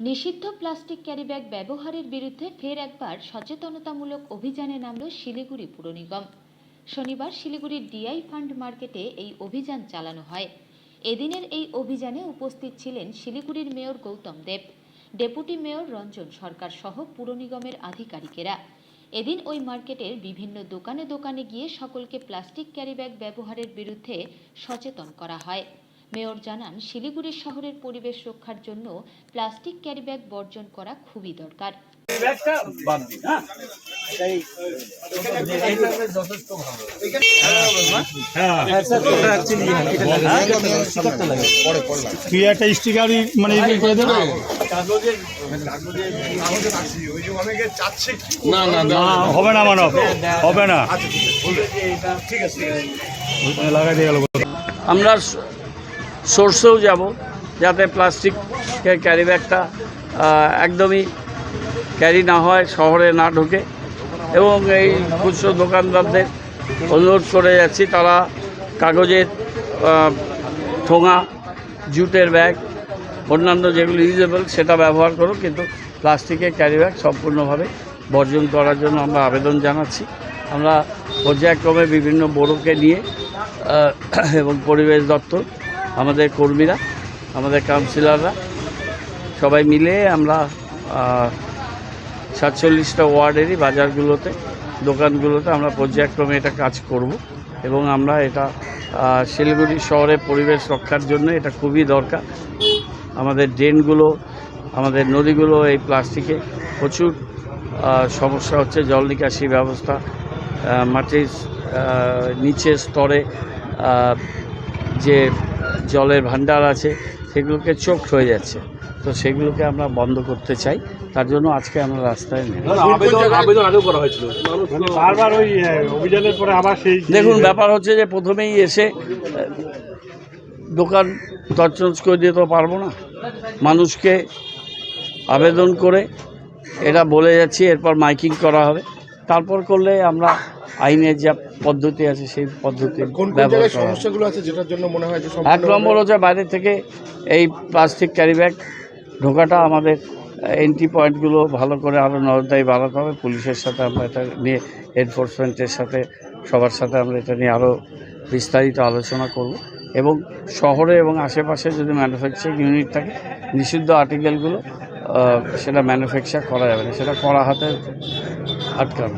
নিষিদ্ধ plastic carry bag ব্যবহারের বিরুদ্ধে ফের একবার সচেতনতামূলক অভিযানে নামল শিলিগুড়ি পুর নিগম। শনিবার শিলিগুড়ির ডিআই ফান্ড মার্কেটে এই অভিযান চালানো হয়। এদিনের এই অভিযানে উপস্থিত ছিলেন শিলিগুড়ির mayor Gautam Deb, deputy mayor Ranjan Sarkar সহ পুর নিগমের আধিকারিকেরা। এদিন ওই মার্কেটের বিভিন্ন দোকানে দোকানে গিয়ে সকলকে প্লাস্টিক ক্যারিব্যাগ ব্যবহারের বিরুদ্ধে সচেতন করা হয়। মেয়র জানান শিলিগুড়ি শহরের পরিবেশ রক্ষার জন্য প্লাস্টিক ক্যারিব্যাগ বর্জন করা খুবই দরকার। ব্যাগটা বাদ দিন হ্যাঁ? এটাই এইটা বেশ যথেষ্ট ভালো তুই একটা স্টিকারই মানে করে দেবে কাগজের কাগজের না। হবে না মানব হবে না লাগাই দিয়ে গেল। আমরা সোর্সেও যাব, যাতে প্লাস্টিকের ক্যারি ব্যাগটা একদমই ক্যারি না হয়, শহরে না ঢোকে। এবং এই খুচরো দোকানদারদের অনুরোধ করে যাচ্ছি, তারা কাগজের ঠোঙা, জুটের ব্যাগ অন্যান্য যেগুলো ইউজেবল সেটা ব্যবহার করো কিন্তু প্লাস্টিকের ক্যারি ব্যাগ সম্পূর্ণভাবে বর্জন করার জন্য আমরা আবেদন জানাচ্ছি। আমরা পর্যায়ক্রমে বিভিন্ন বড়োকে নিয়ে এবং পরিবেশ দপ্তর আমাদের কর্মীরা, আমাদের কাউন্সিলররা সবাই মিলে আমরা সাতচল্লিশটা ওয়ার্ডেরই বাজারগুলোতে, দোকানগুলোতে আমরা পর্যায়ক্রমে এটা কাজ করব এবং আমরা এটা শিলিগুড়ি শহরে পরিবেশ রক্ষার জন্য এটা খুবই দরকার। আমাদের ড্রেনগুলো, আমাদের নদীগুলো এই প্লাস্টিকে প্রচুর সমস্যা হচ্ছে, জল নিকাশি ব্যবস্থা মাটির নিচের স্তরে যে জলের ভান্ডার আছে সেগুলোকে চোখ হয়ে যাচ্ছে। তো সেগুলোকে আমরা বন্ধ করতে চাই তার জন্য আজকে আমরা রাস্তায় নেই আবেদন আবেদন আগেও করা হয়েছিল। মানে বারবার ওই আহ, অভিযানের পরে আবার সেই দেখুন ব্যাপার হচ্ছে যে প্রথমেই এসে দোকান তছনছ করে দিতে তো পারব না। মানুষকে আবেদন করে এটা বলে যাচ্ছি এরপর মাইকিং করা হবে। তারপর করলে আমরা আইনের যা পদ্ধতি আছে সেই পদ্ধতি ব্যবহার। সমস্যাগুলো আছে যেটার জন্য মনে হয় যে এক নম্বর হচ্ছে বাইরে থেকে এই প্লাস্টিক ক্যারি ব্যাগ ঢোকাটা আমাদের এন্ট্রি পয়েন্টগুলো ভালো করে আরও নজরদারি বাড়াতে হবে পুলিশের সাথে আমরা এটা নিয়ে এনফোর্সমেন্টের সাথে সবার সাথে আমরা এটা নিয়ে আরও বিস্তারিত আলোচনা করব এবং শহরে এবং আশেপাশে যদি ম্যানুফ্যাকচারিং ইউনিট থাকে নিষিদ্ধ আর্টিকেলগুলো সেটা ম্যানুফ্যাকচার করা যাবে না সেটা করা হাতে আটকানো।